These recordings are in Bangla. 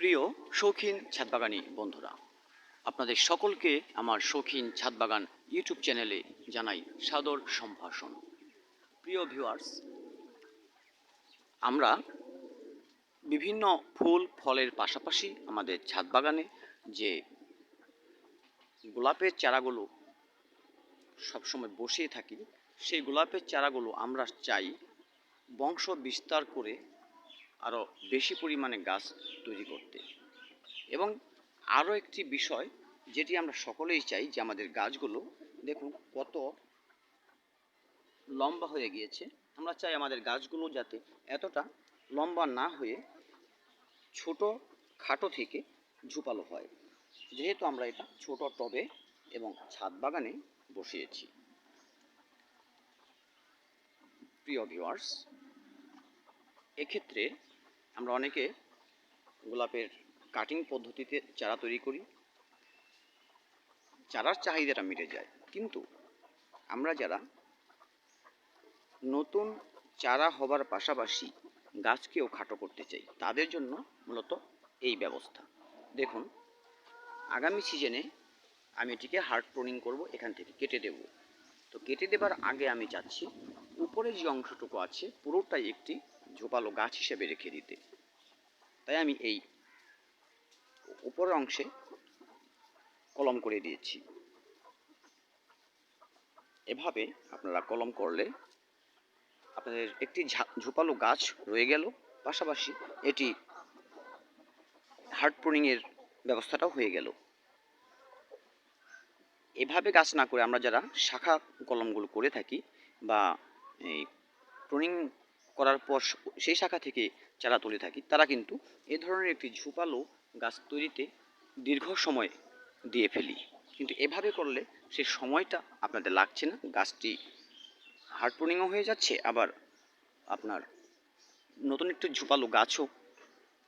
প্রিয় শৌখিন ছাদবাগানি বন্ধুরা, আপনাদের সকলকে আমার শৌখিন ছাদবাগান ইউটিউব চ্যানেলে জানাই সাদর সম্ভাষণ। প্রিয় ভিউয়ার্স আমরা বিভিন্ন ফুল, ফলের পাশাপাশি আমাদের ছাদ বাগানে যে গোলাপের চারাগুলো সবসময় বসিয়ে থাকি, সেই গোলাপের চারাগুলো আমরা চাই বংশ বিস্তার করে আরও বেশি পরিমাণে গাছ তৈরি করতে। এবং আরও একটি বিষয় যেটি আমরা সকলেই চাই যে আমাদের গাছগুলো, দেখুন কত লম্বা হয়ে গিয়েছে। আমরা চাই আমাদের গাছগুলো যাতে এতটা লম্বা না হয়ে ছোট খাটো থেকে ঝুপালো হয়। যেহেতু আমরা এটা ছোট টবে এবং ছাদ বাগানে বসিয়েছি। প্রিয় ভিউয়ার্স এক্ষেত্রে আমরা অনেকে গোলাপের কাটিং পদ্ধতিতে চারা তৈরি করি। চারার চাহিদাটা মিটে যায়। কিন্তু আমরা যারা নতুন চারা হবার পাশাপাশি গাছকেও খাটো করতে চাই, তাদের জন্য মূলত এই ব্যবস্থা। দেখুন, আগামী সিজনে আমি এটিকে হার্ড প্রনিং করব, এখান থেকে কেটে দেব। তো কেটে দেবার আগে আমি চাচ্ছি উপরে যে অংশটুকু আছে, পুরোটাই একটি ঝোপালো গাছ হিসেবে রেখে দিতে। তাই আমি এই উপরের অংশে কলম করে দিয়েছি। এভাবে আপনারা কলম করলে আপনাদের একটি ঝোপালো গাছ রয়ে গেল। পাশাপাশি এটি হার্ড প্রুনিংয়ের ব্যবস্থাটাও হয়ে গেল। এভাবে গাছ না করে আমরা যারা শাখা কলমগুলো করে থাকি বা এই প্রুনিং করার পর সেই শাখা থেকে চারা তুলে থাকি। তারা কিন্তু এ ধরনের একটি ঝুপালো গাছ তৈরিতে দীর্ঘ সময় দিয়ে ফেলি। কিন্তু এভাবে করলে সে সময়টা আপনাদের লাগছে না। গাছটি হার্ড প্রুনিংও হয়ে যাচ্ছে, আবার আপনার নতুন একটি ঝুপালো গাছও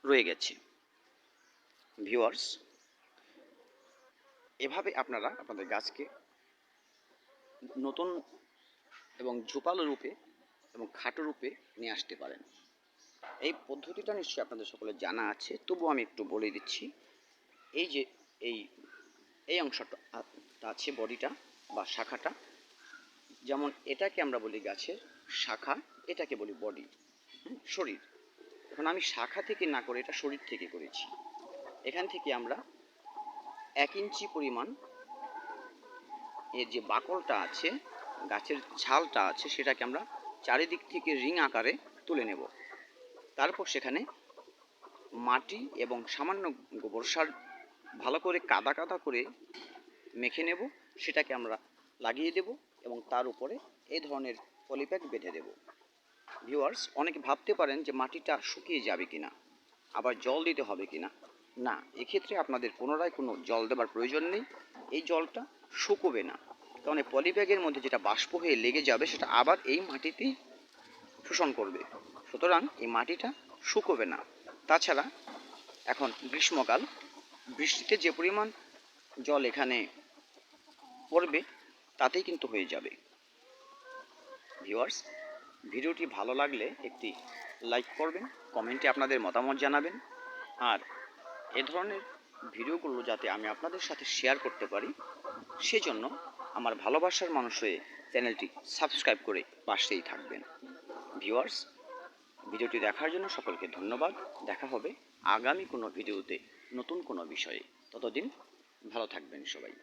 রয়ে গেছে। ভিউয়ার্স, এভাবে আপনারা আপনাদের গাছকে নতুন এবং ঝোপালো রূপে খাটো রূপে নিয়ে আসতে পারেন। এই পদ্ধতিটা নিশ্চয়ই আপনাদের সকলে জানা আছে তবুও আমি একটু বলে দিচ্ছি। এই যে, এই এই অংশটা আছে বডিটা বা শাখাটা। যেমন এটাকে আমরা বলি গাছের শাখা, এটাকে বলি বডি শরীর। এখন আমি শাখা থেকে না করে এটা শরীর থেকে করেছি। এখান থেকে আমরা এক ইঞ্চি পরিমাণ এর যে বাকলটা আছে, গাছের ছালটা আছে, সেটাকে আমরা চারিদিক থেকে রিং আকারে তুলে নেব। তারপর সেখানে মাটি এবং সামান্য গোবর সার ভালো করে কাদা কাদা করে মেখে নেব। সেটাকে আমরা লাগিয়ে দেব এবং তার উপরে এই ধরনের পলিপ্যাক বেঁধে দেব। ভিউয়ার্স, অনেকে ভাবতে পারেন যে মাটিটা শুকিয়ে যাবে কিনা, আবার জল দিতে হবে কিনা। না, এক্ষেত্রে আপনাদের পুনরায় কোনো জল দেওয়ার প্রয়োজন নেই। এই জলটা শুকোবে না। কারণ এই পলিব্যাগের মধ্যে যেটা বাষ্প হয়ে লেগে যাবে সেটা আবার এই মাটিতেই শোষণ করবে। সুতরাং এই মাটিটা শুকোবে না। তাছাড়া এখন গ্রীষ্মকাল, বৃষ্টিতে যে পরিমাণ জল এখানে পড়বে তাতেই কিন্তু হয়ে যাবে। ভিউয়ার্স, ভিডিওটি ভালো লাগলে একটি লাইক করবেন, কমেন্টে আপনাদের মতামত জানাবেন। আর এ ধরনের ভিডিওগুলো যাতে আমি আপনাদের সাথে শেয়ার করতে পারি, সেজন্য আমার ভালোবাসার মানুষ হয়ে চ্যানেলটি সাবস্ক্রাইব করে পাশেই থাকবেন। ভিউয়ার্স, ভিডিওটি দেখার জন্য সকলকে ধন্যবাদ। দেখা হবে আগামী কোনো ভিডিওতে নতুন কোনো বিষয়ে। ততদিন ভালো থাকবেন সবাই।